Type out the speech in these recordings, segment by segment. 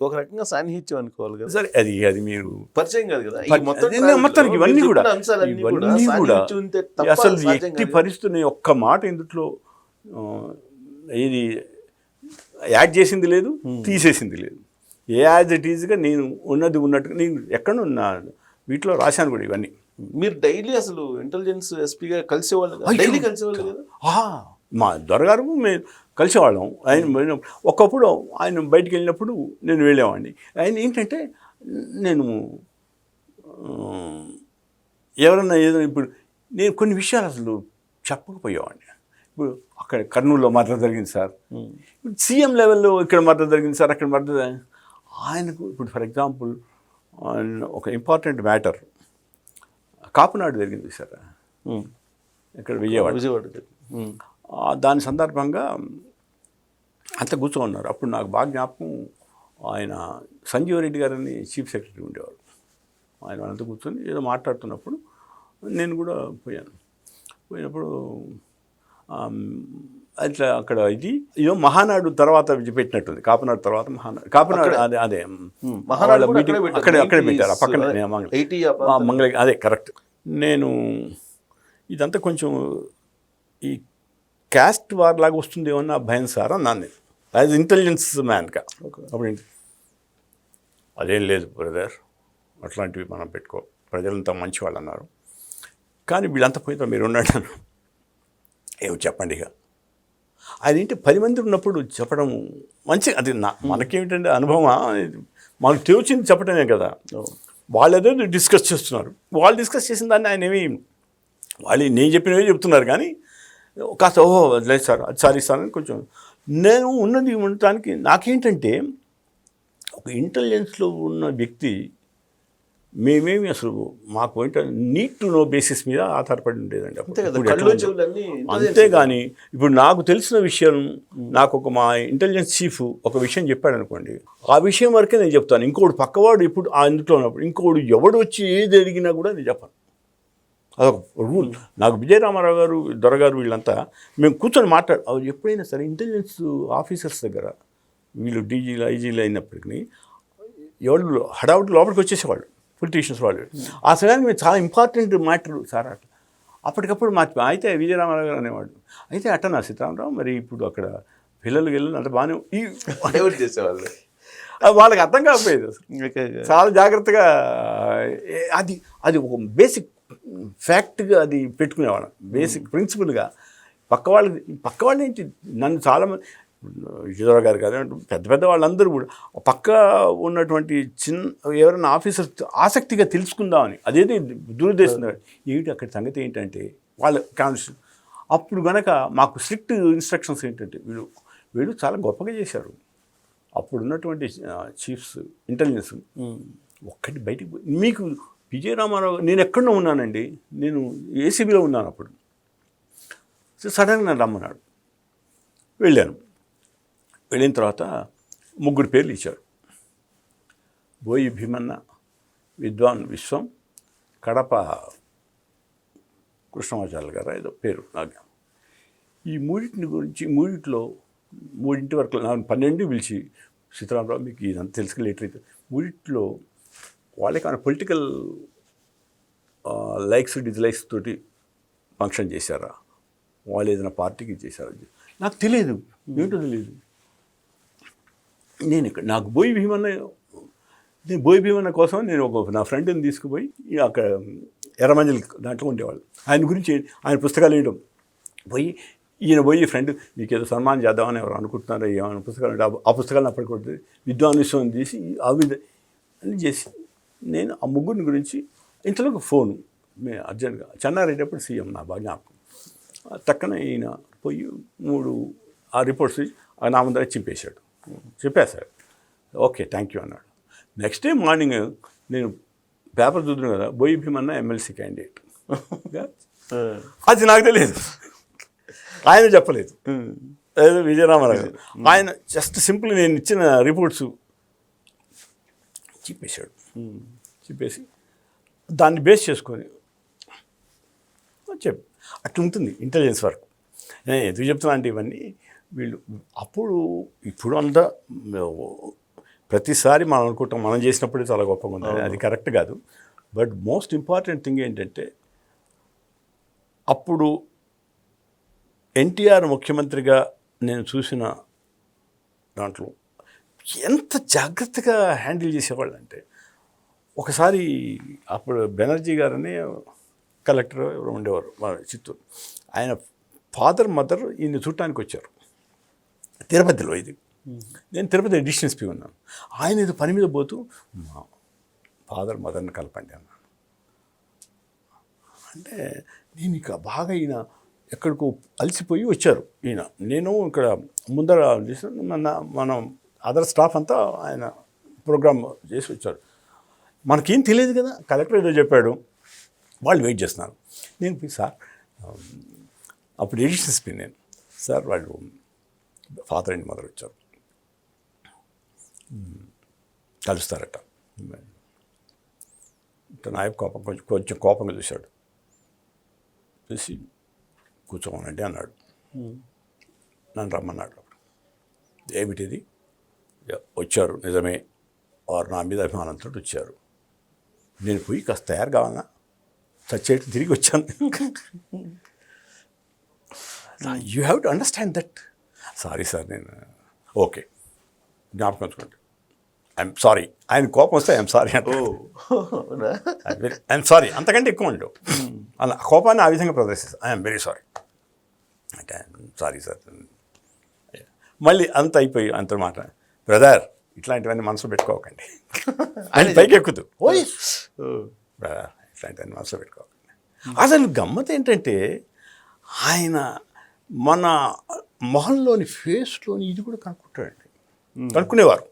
ఒక రకంగా సాన్నిహిత్యం అనుకోవాలి కదా. సరే అది అది మీరు పరిచయం కాదు కదా. మొత్తం మొత్తానికి ఇవన్నీ కూడా ఇవన్నీ అసలు ఎట్టి కాదు. పరిస్థితుని ఒక్క మాట ఇందులో ఆ, ఇది యాడ్ చేసింది లేదు తీసేసింది లేదు. ఏ యాజ్ ఇట్ ఈజ్గా నేను ఉన్నది ఉన్నట్టుగా నేను ఎక్కడున్నా వీటిలో రాశాను కూడా ఇవన్నీ. మీరు డైలీ అసలు ఇంటెలిజెన్స్ ఎస్పీగా కలిసేవాళ్ళు? డైలీ కలిసేవాళ్ళు కదా? మా దొరగారు మేము కలిసేవాళ్ళం. ఆయన ఒకప్పుడు ఆయన బయటికి వెళ్ళినప్పుడు నేను వెళ్ళేవాడిని. ఆయన ఏంటంటే నేను ఎవరన్నా ఏదైనా ఇప్పుడు నేను కొన్ని విషయాలు అసలు చెప్పకపోయేవాడిని. ఇప్పుడు అక్కడ కర్నూలులో మర్డర్ జరిగింది సార్. ఇప్పుడు సీఎం లెవెల్లో ఇక్కడ మర్డర్ జరిగింది సార్ అక్కడ మర్డర్. ఆయనకు ఇప్పుడు ఫర్ ఎగ్జాంపుల్ ఒక ఇంపార్టెంట్ మ్యాటర్. కాపునాడు జరిగింది సార్. ఇక్కడ విజయవాడ. విజయవాడ దాని సందర్భంగా అంత కూర్చోన్నారు అప్పుడు నాకు బాగా జ్ఞాపకం ఆయన సంజీవ్ రెడ్డి గారని చీఫ్ సెక్రటరీ ఉండేవారు. ఆయన అంతా కూర్చొని ఏదో మాట్లాడుతున్నప్పుడు నేను కూడా పోయాను. పోయినప్పుడు అట్లా అక్కడ ఇది ఇదో మహానాడు తర్వాత పెట్టినట్టుంది. కాపునాడు తర్వాత మహానాడు. కాపునాడు అదే అదే. మహానాడు మీటింగ్ అక్కడే అక్కడే పెట్టారు. పక్కన 80s, నేను మంగళ 80 ఆ ఆ, ప్రాంతం. మంగళ అదే కరెక్ట్. నేను ఇదంతా కొంచెం ఈ క్యాస్ట్ వార్ లాగా వస్తుందేమో నా భయం సార్ అన్నాను నేను. యాజ్ ఇంటెలిజెన్స్ మ్యాన్గా అప్పుడు? అదేం లేదు బ్రదర్. అట్లాంటివి మనం పెట్టుకో. ప్రజలంతా మంచి వాళ్ళు అన్నారు. కానీ వీళ్ళంతా పోయిన మీరు ఉన్నాడు ఏమో చెప్పండి ఇక. అదేంటి పది మంది ఉన్నప్పుడు చెప్పడం మంచి అది నా మనకేమిటంటే అనుభవం మనకు తెలిసింది చెప్పడమే కదా. వాళ్ళు ఏదో డిస్కస్ చేస్తున్నారు. వాళ్ళు డిస్కస్ చేసిన దాన్ని ఆయన ఏమి వాళ్ళు నేను చెప్పినవే చెప్తున్నారు కానీ కాస్త ఓహో లేదు సార్ అది సారీ సార్ అని కొంచెం నేను ఉన్నది ఉండటానికి నాకేంటంటే ఒక ఇంటెలిజెన్స్లో ఉన్న వ్యక్తి మేమేమి అసలు మాకు ఏంటంటే నీట్ టు నో బేసిస్ మీద ఆధారపడి ఉండేదండి అంతేగాని ఇప్పుడు నాకు తెలిసిన విషయం నాకు ఒక మా ఇంటెలిజెన్స్ చీఫ్ ఒక విషయం చెప్పాడు అనుకోండి ఆ విషయం వరకే నేను చెప్తాను. ఇంకోటి పక్కవాడు ఇప్పుడు ఆ ఇంట్లో ఉన్నప్పుడు ఇంకోడు ఎవడు వచ్చి ఏది అడిగినా కూడా నేను చెప్పను. అదొక రూల్ నాకు విజయరామారావు గారు దొరగారు వీళ్ళంతా మేము కూర్చొని మాట్లాడు అవి ఎప్పుడైనా సరే ఇంటెలిజెన్స్ ఆఫీసర్స్ దగ్గర వీళ్ళు డీజీలు ఐజీలు అయినప్పటికీ ఎవరు హడావుడి లోపలికి వచ్చేసేవాళ్ళు పొలిటీషియన్స్ వాళ్ళు. ఆ సమయానికి మేము చాలా ఇంపార్టెంట్ మ్యాటర్ సార్ అట్లా. అప్పటికప్పుడు మా అయితే విజయరామారావు గారు అనేవాడు అయితే అట్టనా సీతారామరావు మరి ఇప్పుడు అక్కడ పిల్లలు వెళ్ళి అంత బాగానే ఈ డైవర్ట్ చేసేవాళ్ళు? వాళ్ళకి అర్థం కాకపోయేది. చాలా జాగ్రత్తగా అది అది ఒక బేసిక్ ఫ్యాక్ట్గా అది పెట్టుకునేవాళ్ళం. బేసిక్ ప్రిన్సిపల్గా. పక్క వాళ్ళది పక్క వాళ్ళు ఏంటి? నన్ను చాలామంది విజయరావు గారు కాదు పెద్ద పెద్ద వాళ్ళందరూ కూడా పక్క ఉన్నటువంటి చిన్న ఎవరైనా ఆఫీసర్ ఆసక్తిగా తెలుసుకుందామని అదేది దురుద్దేశం. ఏమిటి అక్కడ సంగతి ఏంటంటే వాళ్ళ కాన్షియస్ అప్పుడు గనక మాకు స్ట్రిక్ట్ ఇన్స్ట్రక్షన్స్ ఏంటంటే వీళ్ళు వీళ్ళు చాలా గొప్పగా చేశారు. అప్పుడు ఉన్నటువంటి చీఫ్స్ ఇంటెలిజెన్స్. ఒక్కటి బయటికి మీకు విజయ రామారావు నేను ఎక్కడో ఉన్నానండి. నేను ఏసీబీలో ఉన్నాను అప్పుడు. సో సడన్గా నన్ను రమ్మన్నాడు. వెళ్ళాను. వెళ్ళిన తర్వాత ముగ్గురు పేర్లు ఇచ్చారు. బోయి భీమన్న విద్వాన్ విశ్వం కడప కృష్ణమాచార్య గారు ఏదో పేరు నాకు ఈ మూడింటిని గురించి మూడింటిలో మూడింటి వరకు నాకు పన్నెండు పిలిచి సీతారామరావు మీకు ఇదంతా తెలుసు లేటర్ అయితే మూడింటిలో వాళ్ళకి ఆయన పొలిటికల్ లైక్స్ డిజ్లైక్స్ తోటి ఫంక్షన్ చేశారా? వాళ్ళు ఏదైనా పార్టీకి చేశారా? నాకు తెలియదు. ఏంటో తెలియదు. నేను ఇక్కడ నాకు బోయి భీమన్న నేను బోయి భీమన్న కోసం నేను ఒక నా ఫ్రెండ్ని తీసుకుపోయి అక్కడ ఎర్రమంజలి దాంట్లో ఉండేవాళ్ళు. ఆయన గురించి ఆయన పుస్తకాలు వేయడం పోయి ఈయన పోయి ఫ్రెండ్ మీకు ఏదో సన్మానం చేద్దామని ఎవరు అనుకుంటున్నారో? ఏమైనా పుస్తకాలు ఆ- పుస్తకాలను అప్పటికొట్టి విద్వాన్విశ్వం తీసి అవి అని చేసి నేను ఆ ముగ్గురిని గురించి ఇంతలో ఒక ఫోన్. మేము అర్జెంట్గా చెన్నారెడ్డి సీఎం నా బాగా జ్ఞాపకం. తక్కన టక్కన ఈయన పోయి మూడు ఆ రిపోర్ట్స్ ఆ నా ముందర చింపేశాడు. చెప్పేశాడు. ఓకే థ్యాంక్ యూ అన్నాడు. నెక్స్ట్ డే మార్నింగ్ నేను పేపర్ చూద్దాను కదా బోయి భీమన్న ఎమ్మెల్సీ క్యాండిడేట్. అది నాకు తెలియదు. ఆయన చెప్పలేదు. ఏదో విజయరామారావు ఆయన జస్ట్ సింపుల్ నేను ఇచ్చిన రిపోర్ట్స్ చెప్పేశాడు చెప్పేసి. దాన్ని బేస్ చేసుకొని చెప్పు. అట్లా ఉంటుంది ఇంటెలిజెన్స్ వర్క్. నేను ఎందుకు చెప్తున్నా అంటే ఇవన్నీ వీళ్ళు అప్పుడు ఇప్పుడు అంతా ప్రతిసారి మనం అనుకుంటాం మనం చేసినప్పుడే చాలా గొప్పగా ఉంది. అది కరెక్ట్ కాదు. బట్ మోస్ట్ ఇంపార్టెంట్ థింగ్ ఏంటంటే అప్పుడు ఎన్టీఆర్ ముఖ్యమంత్రిగా నేను చూసిన దాంట్లో ఎంత జాగ్రత్తగా హ్యాండిల్ చేసేవాళ్ళు అంటే ఒకసారి అప్పుడు బెనర్జీ గారని కలెక్టర్ ఎవరు ఉండేవారు మన చిత్తూరు. ఆయన ఫాదర్ మదర్ ఈయన చూడటానికి వచ్చారు. తిరుపతిలో ఇది. నేను తిరుపతి డిస్టెన్స్ ఎస్పీ ఉన్నాను. ఆయన ఇది పని మీద పోతూ మా ఫాదర్ మదర్ని కలపండి అన్నాను అంటే నేను ఇక బాగా ఈయన ఎక్కడికో అలసిపోయి వచ్చారు ఈయన. నేను ఇక్కడ ముందర చేసిన మన మనం అదర్ స్టాఫ్ అంతా ఆయన ప్రోగ్రామ్ చేసి వచ్చారు. మనకేం తెలియదు కదా. కలెక్టర్ ఏదో చెప్పాడు. వాళ్ళు వెయిట్ చేస్తున్నారు. నేను సార్ అప్పుడు ఎడిషన్ ఎస్పీ నేను. సార్ వాళ్ళు ఫాదర్ అండ్ మదర్ వచ్చారు. కలుస్తారట. నాయకు కోపం కొంచెం కొంచెం కోపంగా చూశాడు. చూసి కూర్చోమనండి అన్నాడు. నన్ను రమ్మన్నాడు అప్పుడు. ఏమిటిది? "యా, వచ్చారు నిజమే. వారు నా మీద అభిమానంతో వచ్చారు. నేను పోయి కాస్త తయారు కావాలన్నా. చచ్చేటి తిరిగి వచ్చాను. You have to understand that sorry sir నేను ఓకే జ్ఞాపకం ఉంచుకోండి. ఐఎమ్ సారీ ఆయన కోపం వస్తే ఐఎమ్ సారీ అంటే? ఐఎమ్ సారీ అంతకంటే ఎక్కువ ఉండవు. అలా కోపాన్ని ఆ విధంగా ప్రదర్శిస్తాను ఐఎమ్ వెరీ సారీ అంటే సారీ సార్ మళ్ళీ అంత అయిపోయి అంత మాట. బ్రదర్ ఇట్లాంటివన్నీ మనసులో పెట్టుకోకండి. ఆయన పైకి. బ్రదర్ ఇట్లాంటివన్నీ మనసులో పెట్టుకోకండి. అసలు గమ్మత్ ఏంటంటే ఆయన మన మొహంలోని ఫేస్లోని ఇది కూడా కనుక్కుంటాడండి. కనుక్కునేవారు.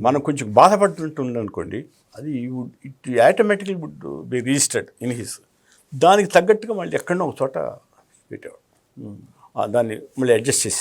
మనం కొంచెం బాధపడుతుంటుంది అనుకోండి అది it automatically would be registered in his. దానికి తగ్గట్టుగా మళ్ళీ ఎక్కడో ఒక చోట పెట్టేవాడు. దాన్ని మళ్ళీ అడ్జస్ట్ చేసి